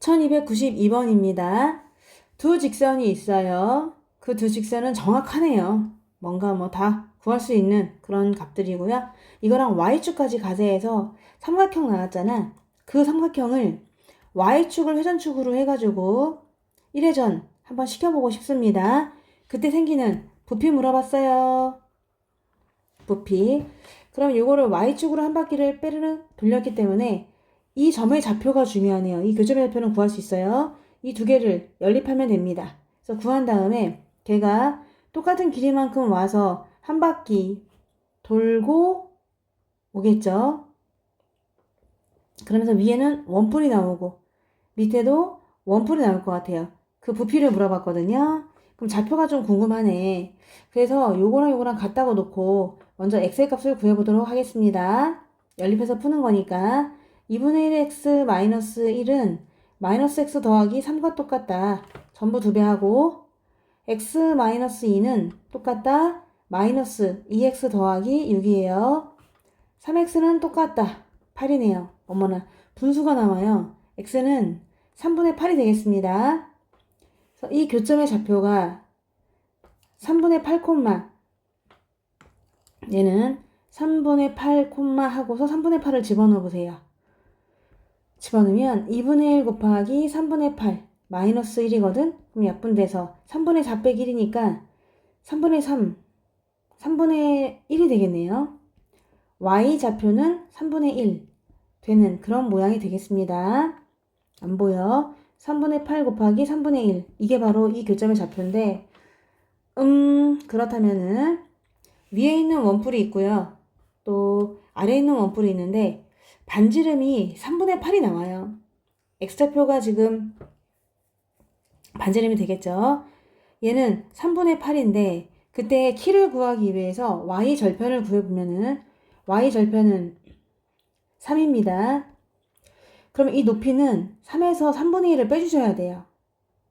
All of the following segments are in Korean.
1292번입니다. 두 직선이 있어요. 그 두 직선은 정확하네요. 뭔가 뭐 다 구할 수 있는 그런 값들이고요. 이거랑 y축까지 가세해서 삼각형 나왔잖아. 그 삼각형을 y축을 회전축으로 해가지고 1회전 한번 시켜보고 싶습니다. 그때 생기는 부피 물어봤어요. 부피. 그럼 이거를 y축으로 한 바퀴를 빼르르 돌렸기 때문에 이 점의 좌표가 중요하네요. 이 교점의 좌표는 구할 수 있어요. 이 두 개를 연립하면 됩니다. 그래서 구한 다음에 걔가 똑같은 길이만큼 와서 한 바퀴 돌고 오겠죠. 그러면서 위에는 원뿔이 나오고 밑에도 원뿔이 나올 것 같아요. 그 부피를 물어봤거든요. 그럼 좌표가 좀 궁금하네. 그래서 요거랑 요거랑 같다고 놓고 먼저 x의 값을 구해보도록 하겠습니다. 연립해서 푸는 거니까 2분의 1x 마이너스 1은 마이너스 x 더하기 3과 똑같다. 전부 두 배 하고 x 마이너스 2는 똑같다. 마이너스 2x 더하기 6이에요. 3x는 똑같다. 8이네요. 어머나 분수가 나와요. x는 3분의 8이 되겠습니다. 이 교점의 좌표가 3분의 8 콤마 얘는 3분의 8 콤마 하고서 3분의 8을 집어넣어 보세요. 집어넣으면 2분의 1 곱하기 3분의 8 마이너스 1이거든? 그럼 약분돼서 3분의 4 빼기 1이니까 3분의 3 3분의 1이 되겠네요. y 좌표는 3분의 1 되는 그런 모양이 되겠습니다. 안 보여? 3분의 8 곱하기 3분의 1 이게 바로 이 교점의 좌표인데 음 그렇다면은 위에 있는 원뿔이 있고요. 또 아래에 있는 원뿔이 있는데 반지름이 3분의 8이 나와요. x좌표가 지금 반지름이 되겠죠. 얘는 3분의 8인데 그때 키를 구하기 위해서 y 절편을 구해보면은 y 절편은 3입니다. 그럼 이 높이는 3에서 3분의 1을 빼주셔야 돼요.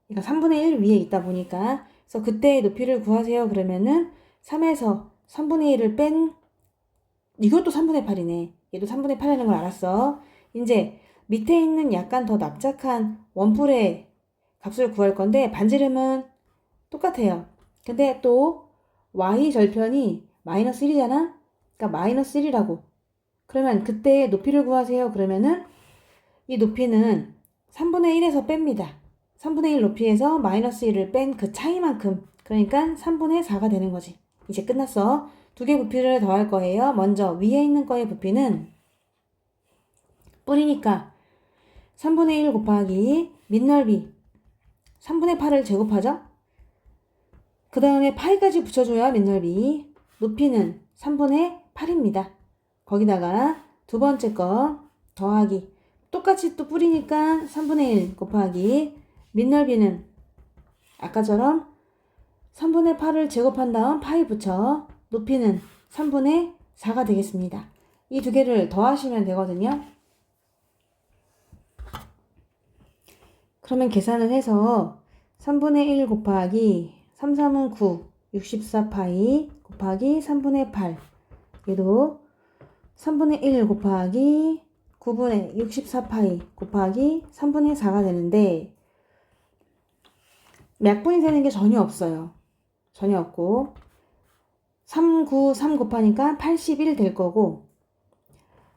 그러니까 3분의 1 위에 있다 보니까 그래서 그때의 높이를 구하세요. 그러면은 3에서 3분의 1을 뺀 이것도 3분의 8이네. 얘도 3분의 8이라는 걸 알았어. 이제 밑에 있는 약간 더 납작한 원뿔의 값을 구할 건데 반지름은 똑같아요. 근데 또 y 절편이 마이너스 1이잖아? 그러니까 마이너스 1이라고. 그러면 그때 높이를 구하세요. 그러면은 이 높이는 3분의 1에서 뺍니다. 3분의 1 높이에서 마이너스 1을 뺀 그 차이만큼. 그러니까 3분의 4가 되는 거지. 이제 끝났어. 두 개 부피를 더할 거예요. 먼저 위에 있는 거의 부피는 뿌리니까 3분의 1 곱하기 밑넓이 3분의 8을 제곱하죠? 그 다음에 파이까지 붙여줘야 밑넓이 높이는 3분의 8입니다. 거기다가 두 번째 거 더하기 똑같이 또 뿌리니까 3분의 1 곱하기 밑넓이는 아까처럼 3분의 8을 제곱한 다음 파이 붙여 높이는 3분의 4가 되겠습니다. 이 두 개를 더하시면 되거든요. 그러면 계산을 해서 3분의 1 곱하기 3, 3은 9, 64파이 곱하기 3분의 8 얘도 3분의 1 곱하기 9분의 64파이 곱하기 3분의 4가 되는데 약분이 되는 게 전혀 없어요. 전혀 없고 3, 9, 3 곱하니까 81 될 거고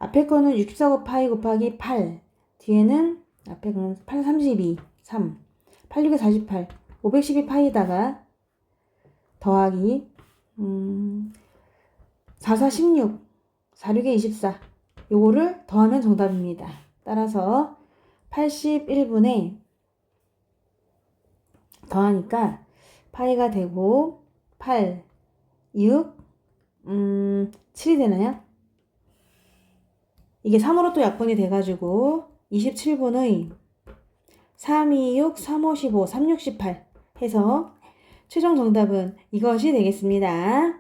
앞에 거는 64 곱하기 곱하기 8 뒤에는 앞에 거는 8, 32, 3 8, 6에 48 512 파이에다가 더하기 음, 4, 4, 16 4, 6에 24 요거를 더하면 정답입니다. 따라서 81분에 더하니까 파이가 되고 8, 6, 음, 7이 되나요? 이게 3으로 또 약분이 돼가지고 27분의 3, 2, 6, 3, 5, 15, 3, 6, 18 해서 최종 정답은 이것이 되겠습니다.